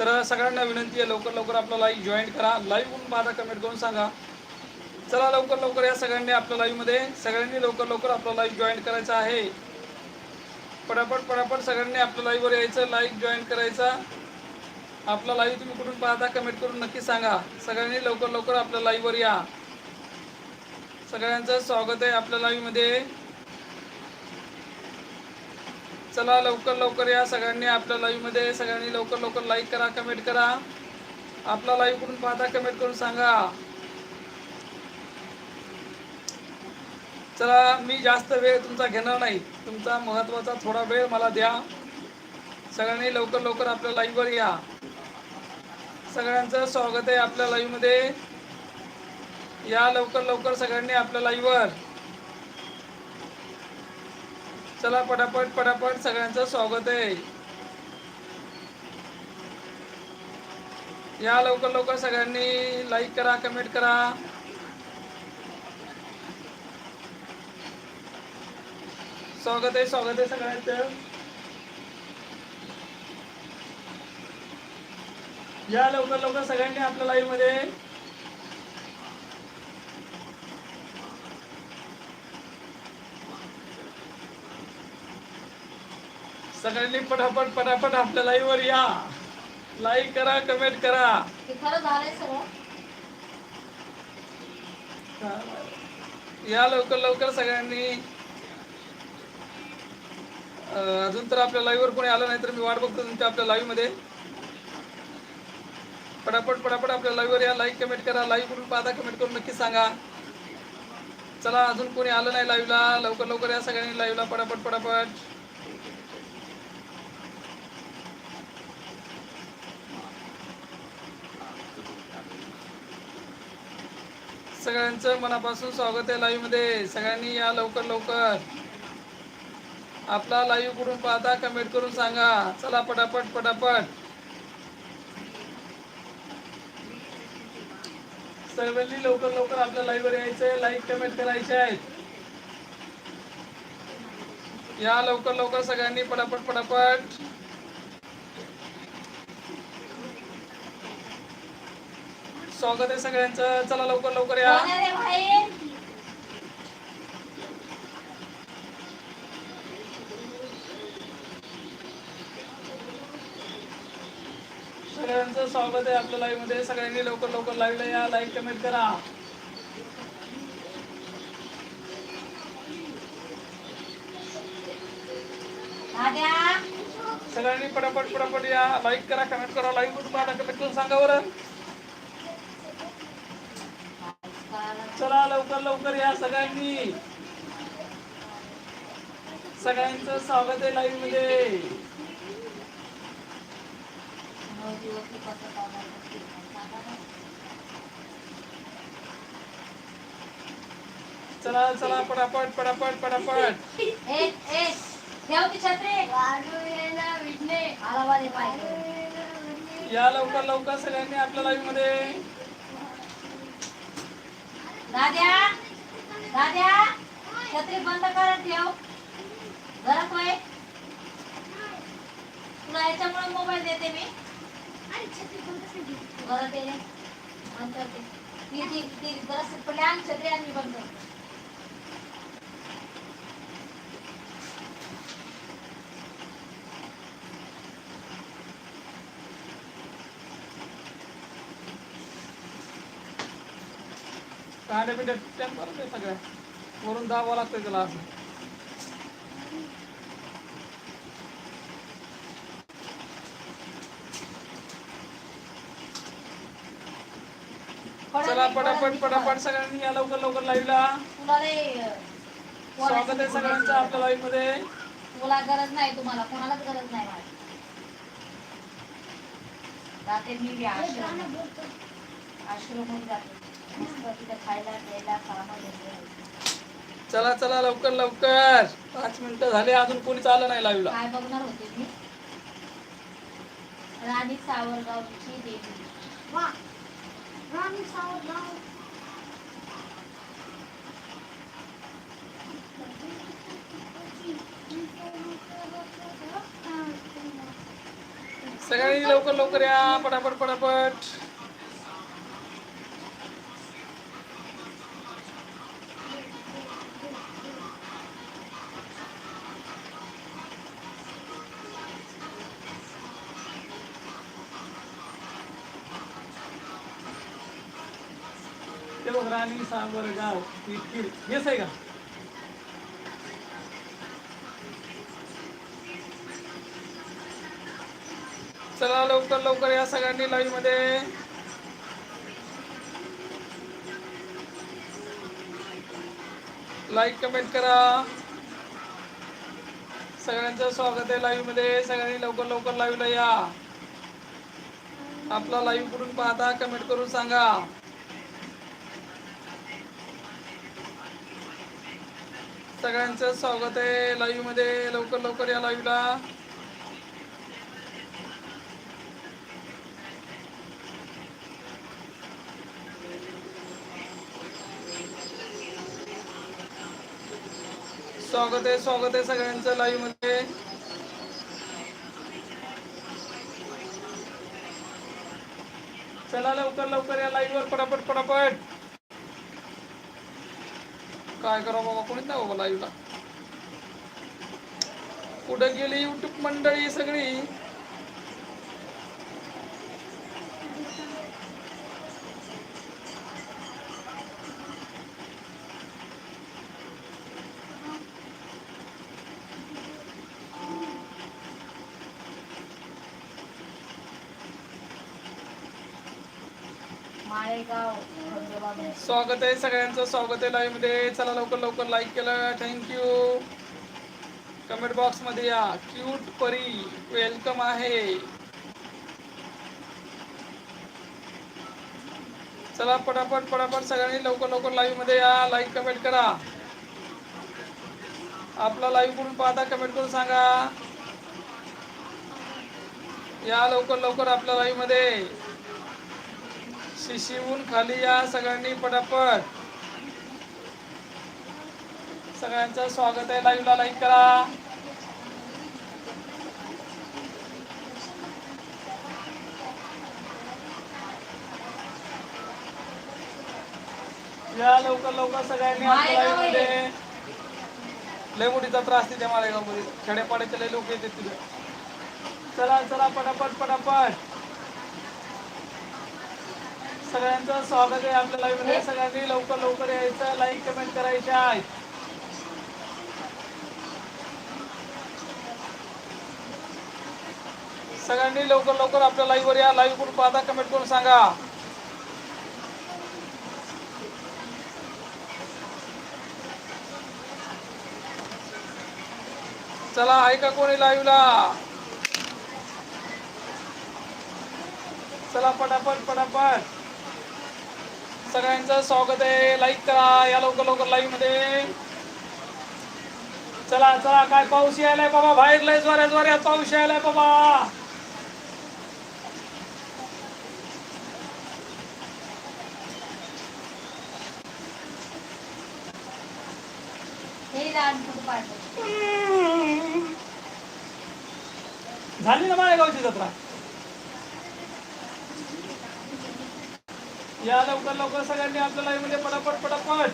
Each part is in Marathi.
तर सगळ्यांना विनंती आहे लवकर लवकर आपला लाईव्ह जॉईन करा. लाईव्ह म्हणून माझा कमेंट करून सांगा. चला लवकर लवकर या सगळ्यांनी आपल्या लाईव्हमध्ये सगळ्यांनी लवकर लवकर आपला लाईव्ह जॉईन करायचा आहे. पटापट पटापट सगळ्यांनी आपल्या लाईव्हवर यायचं लाईव्ह जॉईन करायचा. आपला लाईव्ह तुम्ही कुठून पाहता कमेंट करून नक्की सांगा. सगळ्यांनी लवकर लवकर आपल्या लाईव्हवर या. सगळ्यांचं स्वागत आहे आपल्या लाईव्हमध्ये चला लवकर लवकर या सगळ्यांनी आपल्या लाईव्हमध्ये सगळ्यांनी लवकर लवकर लाईक करा कमेंट करा. आपला लाईव्ह कुठून पाहता कमेंट करून सांगा. चला मी जास्त वेळ तुमचा घेणार नाही. तुमचा महत्त्वाचा थोडा वेळ मला द्या. सगळ्यांनी लवकर लवकर आपल्या लाईव्हवर या. सगळ्यांचं स्वागत आहे आपल्या लाईव्हमध्ये या लवकर लवकर सगळ्यांनी आपल्या लाईव्हवर चला पटापट पटापट सगळ्यांचं स्वागत आहे. या लवकर लवकर सगळ्यांनी लाईक करा कमेंट करा. स्वागत आहे स्वागत आहे सगळ्यांचं. या लवकर लवकर सगळ्यांनी आपल्या लाईव्हमध्ये सगळ्यांनी पटापट पटापट आपल्या लाईव्ह वर या. लाईक करा कमेंट करा. हे खरं झालंय सगळं? या लवकर लवकर सगळ्यांनी. अं, अजून तर आपल्या लाईव्ह वर कोणी आलं नाही तर मी वाट बघतो तुमच्या आपल्या लाईव्हमध्ये. पटापट पटापट आपल्या लाईव्ह वर या. लाईक कमेंट करा. लाईव्ह करून पाहता कमेंट करून नक्की सांगा. चला अजून कोणी आलं नाही लाईव्हला लवकर लवकर या सगळ्यांनी लाईव्हला पटापट पटापट. सगळ्यांचं मनापासून स्वागत आहे लाईव्हमध्ये. सगळ्यांनी या लवकर लवकर. आपला लाईव्ह कुठून पाहता कमेंट करून सांगा. चला पटापट पटापट. सर्वांनी लवकर लवकर आपल्या लाईव्ह वर यायचंय लाईक कमेंट करायचे आहेत. या लवकर लवकर सगळ्यांनी पटापट पटापट. स्वागत आहे सगळ्यांचं. चला लवकर लवकर या. सगळ्यांचं स्वागत आहे आपल्या लाईव्हमध्ये. सगळ्यांनी लवकर लवकर लाईव्हला या. लाईक कमेंट करा. सगळ्यांनी पटापट पटापट या. लाईक करा कमेंट करा. लाईव्ह करून सांगा बरं. चला लवकर लवकर या सगळ्यांनी. सगळ्यांचं स्वागत आहे लाईव्हमध्ये. चला चला पटापट पटापट पटापट. या लवकर लवकर सगळ्यांनी आपल्या लाईव्हमध्ये. दाद्या दाद्या छत्री बंद कर ठेव. घरात होय तुला याच्यामुळे मोबाईल देते मी. घरात ये रे. बंद करते ती. ती ती पडली आण छत्री आणि मी बंद करते. कांडे पिंडे टेम्पर ते सगळ्या. वरून दाबावं लागतं त्याला असं. चला पटापट पटापट सगळ्यांनी या लवकर लवकर लाईव्हला स्वागत आहे सगळ्यांचं आपल्या लाईव्हमध्ये. तुला गरज नाही तुम्हाला कोणालाच गरज नाही जाते मी आश्रम. आश्रम जाते. चला चला लवकर लवकर. पाच मिनिटं झाले अजून कोणीच आलं नाही लाईव्हला. काय बघणार होते मी? राणी सावरगावची देवी. राणी सावरगाव. सगळ्यांनी लवकर लवकर या. पटापट पटापट. राणी सांबर गाव इतकी आहे का चला लवकर लवकर या सगळ्यांनी लाईव्हमध्ये. लाईक कमेंट करा. सगळ्यांचं स्वागत आहे लाईव्हमध्ये. सगळ्यांनी लवकर लवकर लाईव्हला या. आपला लाईव्ह करून पाहता कमेंट करून सांगा. सगळ्यांचं स्वागत आहे लाईव्हमध्ये. लवकर लवकर या लाईव्हला स्वागत आहे स्वागत आहे सगळ्यांचं लाईव्हमध्ये. चला लवकर लवकर या लाईव्ह वर. पटापट पटापट. काय बाबा? कोणीच नाही बाबा लाईव्हला कुठं गेली युट्यूब मंडळी सगळी? माळेगाव. स्वागत आहे सगळ्यांचं. स्वागत आहे लाईव्हमध्ये. चला लवकर लवकर लाईक केलं. थँक्यू कमेंट बॉक्समध्ये या. क्यूट परी वेलकम आहे. चला पटापट पटापट सगळ्यांनी लवकर लवकर लाईव्हमध्ये या. लाईक कमेंट करा. आपला लाईव्ह करून पाहता कमेंट करून सांगा. या लवकर लवकर आपल्या लाईव्हमध्ये. शिशीहून खाली या सगळ्यांनी पटापट. सगळ्यांचं स्वागत आहे लाईव्हला लाईक करा. या लवकर लवकर सगळ्यांनी आपल्या लाईव्हमध्ये. लय मोठी जत्रा असते त्या मालेगावमध्ये खेड्यापाड्याचे लय लोक येतात तिथे. चला चला पटापट पटापट. सगळ्यांचं स्वागत आहे आपल्या लाईव्हमध्ये. सगळ्यांनी लवकर लवकर यायचं. लाईक कमेंट करायचे आहे सगळ्यांनी लवकर लवकर आपल्या लाईव्ह वर या. लाईव्ह करून पाहता कमेंट करून सांगा. चला ऐका कोणी लाईव्हला चला पटापट पटापट. सगळ्यांचं स्वागत आहे. लाईक करा. या लवकर लवकर लाईव्हमध्ये. चला चला. काय पाऊस यायलाय बाबा? बाहेर लय जोऱ्या जोऱ्यात पाऊस यायलाय बाबा. हे झाली ना माळेगावची जत्रा? या लवकर लवकर सगळ्यांनी आपल्या लाईव्हमध्ये पटापट पटापट.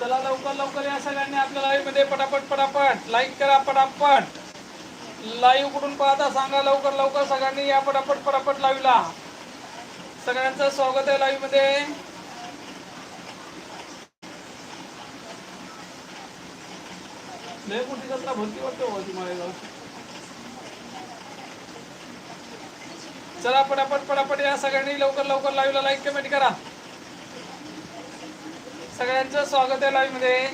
चला लवकर लवकर या सगळ्यांनी आपल्या लाईव्हमध्ये पटापट पटापट. लाईक करा पटापट. लाईव्ह कुठून पाहता सांगा लवकर लवकर सगळ्यांनी या पटापट पटापट लाईव्हला सगळ्यांचं स्वागत आहे लाईव्हमध्ये. लय मोठी कसला भरती वाटते हो चला पटापट पटापट या सगळ्यांनी लवकर लवकर लाईव्हला लाईक कमेंट करा. सगळ्यांचं स्वागत आहे लाईव्हमध्ये.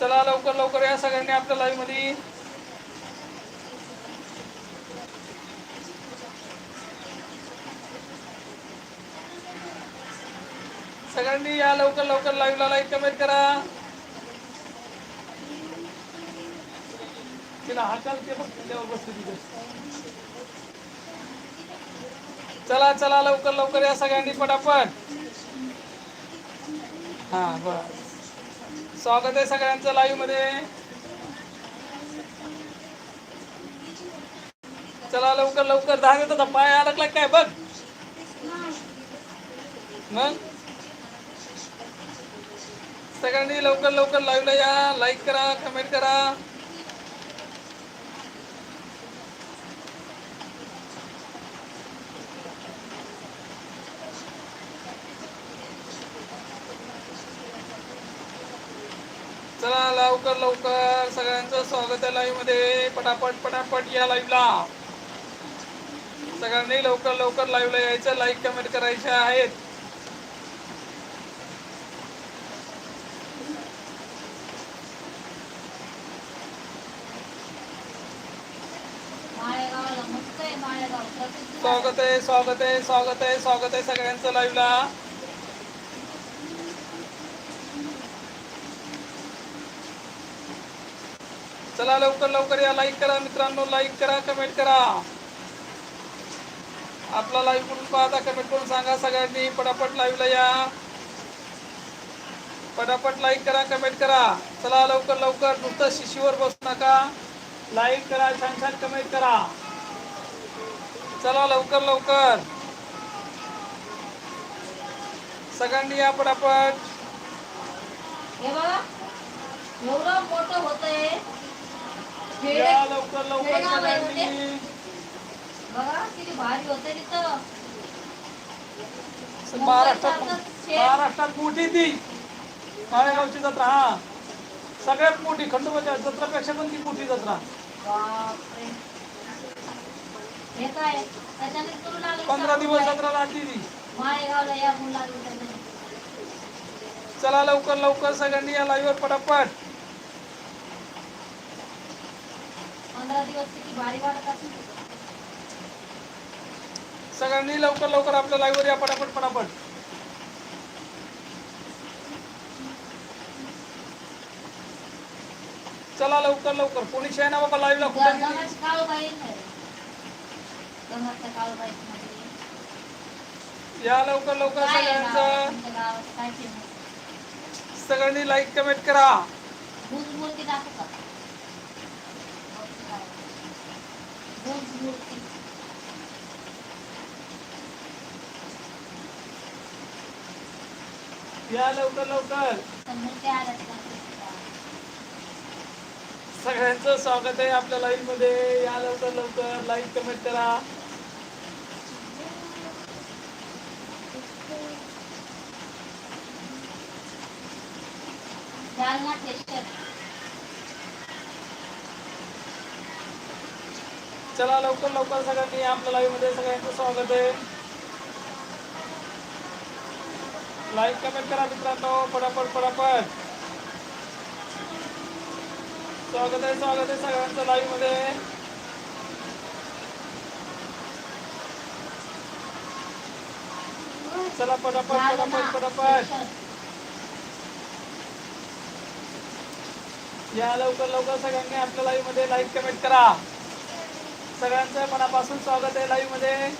चला लवकर लवकर या सगळ्यांनी आपल्या लाईव्हमध्ये सगळ्यांनी या लवकर लवकर लाईव्हला लाईक कमेंट करा. तिला हाकाल ते बघ बसते तिथे. चला चला लवकर लवकर या सगळ्यांनी पटापट. हा बर. स्वागत आहे सगळ्यांचं लाईव्हमध्ये. चला लवकर लवकर. दहा मिनिटाचा पाय अडकला काय? बघ. मग? सगळ्यांनी लवकर लवकर लाईव्हला या. लाईक करा कमेंट करा चला लवकर लवकर सगळ्यांचं स्वागत आहे लाईव्हमध्ये. पटापट पटापट या लाईव्हला सगळ्यांनी लवकर लवकर लाईव्हला यायचं लाईक कमेंट करायचे आहेत. स्वागत आहे स्वागत आहे स्वागत आहे स्वागत आहे सगळ्यांचं लाईव्हला चला लवकर लवकर या. लाईक करा मित्रांनो लाईक करा कमेंट करा. आपला लाईव्ह करून पाहता कमेंट करून सांगा सगळ्यांनी. पटापट लाईव्हला या. पटापट लाईक करा कमेंट करा. चला लवकर लवकर. नुसतं शिशीवर बसू नका. लाईक करा छान छान कमेंट करा. चला लवकर लवकर. सगळ्यांनी या पटापट. हे बघा एवढं मोठं होतंय. या लवकर लवकर बघा किती भारी तिथं. महाराष्ट्रात. महाराष्ट्रात मोठी ती. माळेगावची जत्रा हा. सगळ्यात मोठी खंडोबाच्या जत्रापेक्षा पण ती मोठी जत्रा. बापरे. हे काय? त्याच्याने करू लागले पंधरा दिवस जत्रा राहते ती. माळेगावला या मुलाला त्याच्याने. चला लवकर लवकर सगळ्यांनी या लाईव्हवर पटापट. पंधरा दिवस किती भारी वाटत असेल सगळ्यांनी लवकर लवकर आपल्या लाईव्हवर या पटापट पटापट चला लवकर लवकर कोणी शेण ना बाबा लाईव्हला कुठे आहे. या लवकर लवकर काय आहे? सगळ्यांचं तुमच्या गावात काय famous? सगळ्यांनी लाईक कमेंट करा दाखव का? मूर्ती. या लवकर लवकर. सगळ्यांचं स्वागत आहे आपल्या लाईव्हमध्ये या लवकर लवकर लाईक कमेंट करा जालना स्टेशन. चला लवकर लवकर सगळ्यांनी आपल्या लाईव्हमध्ये सगळ्यांचं स्वागत आहे. लाईक कमेंट करा मित्रांनो पटापट पटापट स्वागत आहे स्वागत आहे सगळ्यांचं लाईव्हमध्ये. चला पटापट पटापट पटापट या लवकर लवकर सगळ्यांनी आपल्या लाईव्हमध्ये लाईक कमेंट करा. सगळ्यांचं मनापासून स्वागत आहे लाईव्हमध्ये.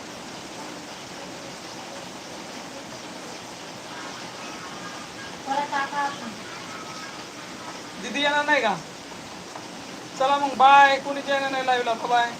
दिदी येणार नाही का? चला मग बाय कोणी येणार नाही लाईव्हला बाय